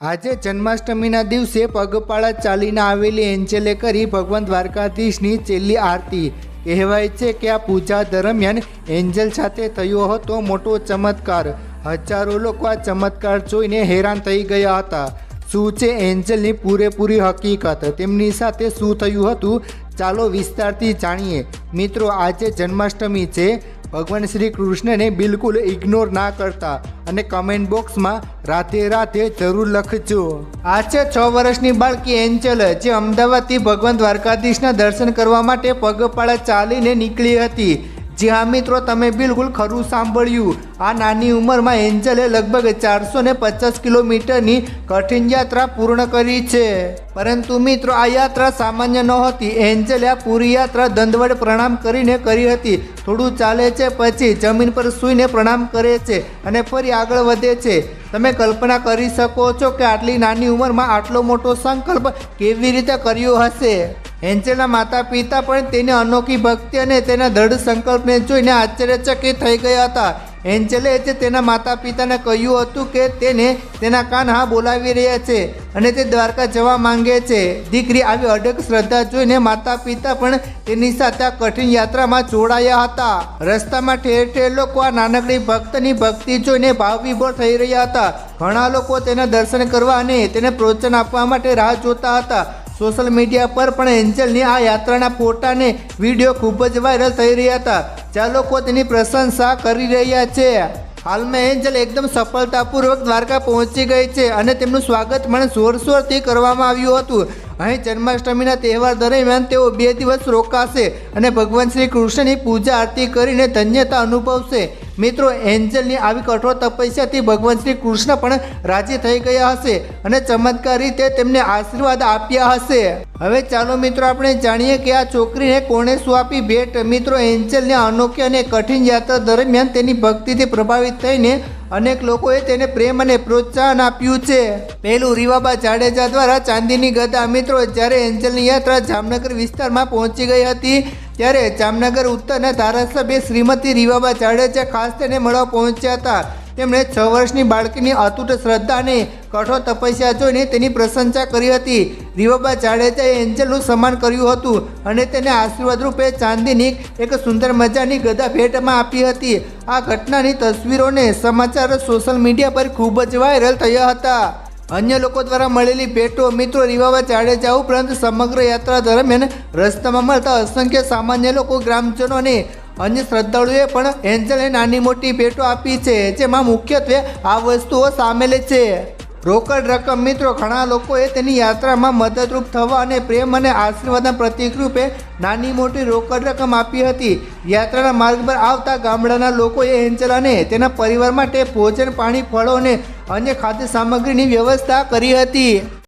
આજે જન્માષ્ટમીના દિવસે પગપાળા ચાલીને આવેલી એન્જલે કરી ભગવાન દ્વારકાધીશની છેલ્લી આરતી. કહેવાય છે કે આ પૂજા દરમિયાન એન્જલ સાથે થયો હતો મોટો ચમત્કાર. હજારો લોકો આ ચમત્કાર જોઈને હેરાન થઈ ગયા હતા. શું છે એન્જલની પૂરેપૂરી હકીકત? તેમની સાથે શું થયું હતું? ચાલો વિસ્તારથી જાણીએ. મિત્રો, આજે જન્માષ્ટમી છે. ભગવાન શ્રી કૃષ્ણને બિલકુલ ઇગ્નોર ના કરતા અને કમેન્ટ બોક્સમાં રાતે રાતે જરૂર લખજો. આ છે છ વર્ષની બાળકી એન્જલ, જે અમદાવાદથી ભગવાન દ્વારકાધીશના દર્શન કરવા માટે પગપાળા ચાલીને નીકળી હતી. જી હા મિત્રો, તમે બિલકુલ ખરું સાંભળ્યું. આ નાની ઉંમરમાં એન્જલે લગભગ ચારસો ને પચાસ કિલોમીટરની કઠિન યાત્રા પૂર્ણ કરી છે. પરંતુ મિત્રો, આ યાત્રા સામાન્ય નહોતી. એન્જલે આ પૂરી યાત્રા દંડવડ પ્રણામ કરીને કરી હતી. થોડું ચાલે છે પછી જમીન પર સૂઈને પ્રણામ કરે છે અને ફરી આગળ વધે છે. તમે કલ્પના કરી શકો છો કે આટલી નાની ઉંમરમાં આટલો મોટો સંકલ્પ કેવી રીતે કર્યો હશે? એન્જલના માતા પિતા પણ તેની અનોખી ભક્તિ અને તેના દ્રઢ સંકલ્પને જોઈને આશ્ચર્યચકિત થઈ ગયા હતા. એન્જલે જે તેના માતા પિતાને કહ્યું હતું કે તેને તેના કાન હા બોલાવી રહ્યા છે અને તે દ્વારકા જવા માંગે છે. દીકરી આવી અડગ શ્રદ્ધા જોઈને માતા પિતા પણ તેની સાથે આ કઠિન યાત્રામાં જોડાયા હતા. રસ્તામાં ઠેર ઠેર લોકો આ નાનકડી ભક્તની ભક્તિ જોઈને ભાવવિભોર થઈ રહ્યા હતા. ઘણા લોકો તેના દર્શન કરવા અને તેને પ્રોત્સાહન આપવા માટે રાહ જોતા હતા. સોશિયલ મીડિયા પર પણ એન્જલની આ યાત્રાના ફોટા અને વીડિયો ખૂબ જ વાયરલ થઈ રહ્યા હતા. જ્યાં લોકો તેની પ્રશંસા કરી રહ્યા છે. હાલમાં એન્જલ એકદમ સફળતાપૂર્વક દ્વારકા પહોંચી ગઈ છે અને તેમનું સ્વાગત પણ જોરશોરથી કરવામાં આવ્યું હતું. અહીં જન્માષ્ટમીના તહેવાર દરમિયાન તેઓ બે દિવસ રોકાશે અને ભગવાન શ્રી કૃષ્ણની પૂજા આરતી કરીને ધન્યતા અનુભવશે. મિત્રો, એન્જલની આવી કઠોર તપસ્યાથી ભગવાન શ્રી કૃષ્ણ પણ રાજી થઈ ગયા હશે અને ચમત્કાર રીતે તેમને આશીર્વાદ આપ્યા હશે. હવે ચાલો મિત્રો, આપણે જાણીએ કે આ છોકરીને કોણે શું આપી ભેટ? મિત્રો, એન્જલને અનોખી અને કઠિન યાત્રા દરમિયાન તેની ભક્તિથી પ્રભાવિત થઈને અનેક લોકોએ તેને પ્રેમ અને પ્રોત્સાહન આપ્યું છે. પહેલું, રીવાબા જાડેજા દ્વારા ચાંદીની ગદા. મિત્રો, જ્યારે એન્જલની યાત્રા જામનગર વિસ્તારમાં પહોંચી ગઈ હતી ત્યારે જામનગર ઉત્તરના ધારાસભ્ય શ્રીમતી રીવાબા જાડેજા ખાસ તેને મળવા પહોંચ્યા હતા. તેમણે છ વર્ષની બાળકીની અતૂટ શ્રદ્ધા અને કઠોર તપસ્યા જોઈને તેની પ્રશંસા કરી હતી. રીવાબા જાડેજાએ એન્જલનું સન્માન કર્યું હતું અને તેને આશીર્વાદ રૂપે ચાંદીની એક સુંદર મજાની ગદા ભેટમાં આપી હતી. આ ઘટનાની તસવીરોને સમાચાર સોશિયલ મીડિયા પર ખૂબ જ વાયરલ થયા હતા. અન્ય લોકો દ્વારા મળેલી ભેટો મિત્રો રીવાબા જાડેજા ઉપરાંત સમગ્ર યાત્રા દરમિયાન રસ્તામાં મળતા અસંખ્ય સામાન્ય લોકો, ગ્રામજનો અને અન્ય શ્રદ્ધાળુએ પણ એન્જલે નાની મોટી ભેટો આપી છે, જેમાં મુખ્યત્વે આ વસ્તુઓ સામેલ છે. રોકડ રકમ મિત્રો, ઘણા લોકોએ તેની યાત્રામાં મદદરૂપ થવા અને પ્રેમ અને આશીર્વાદના પ્રતિકરૂપે નાની મોટી રોકડ રકમ આપી હતી. યાત્રાના માર્ગ પર આવતા ગામડાના લોકોએ એન્જલ અને તેના પરિવાર માટે ભોજન, પાણી, ફળો અને અન્ય ખાદ્ય સામગ્રીની વ્યવસ્થા કરી હતી.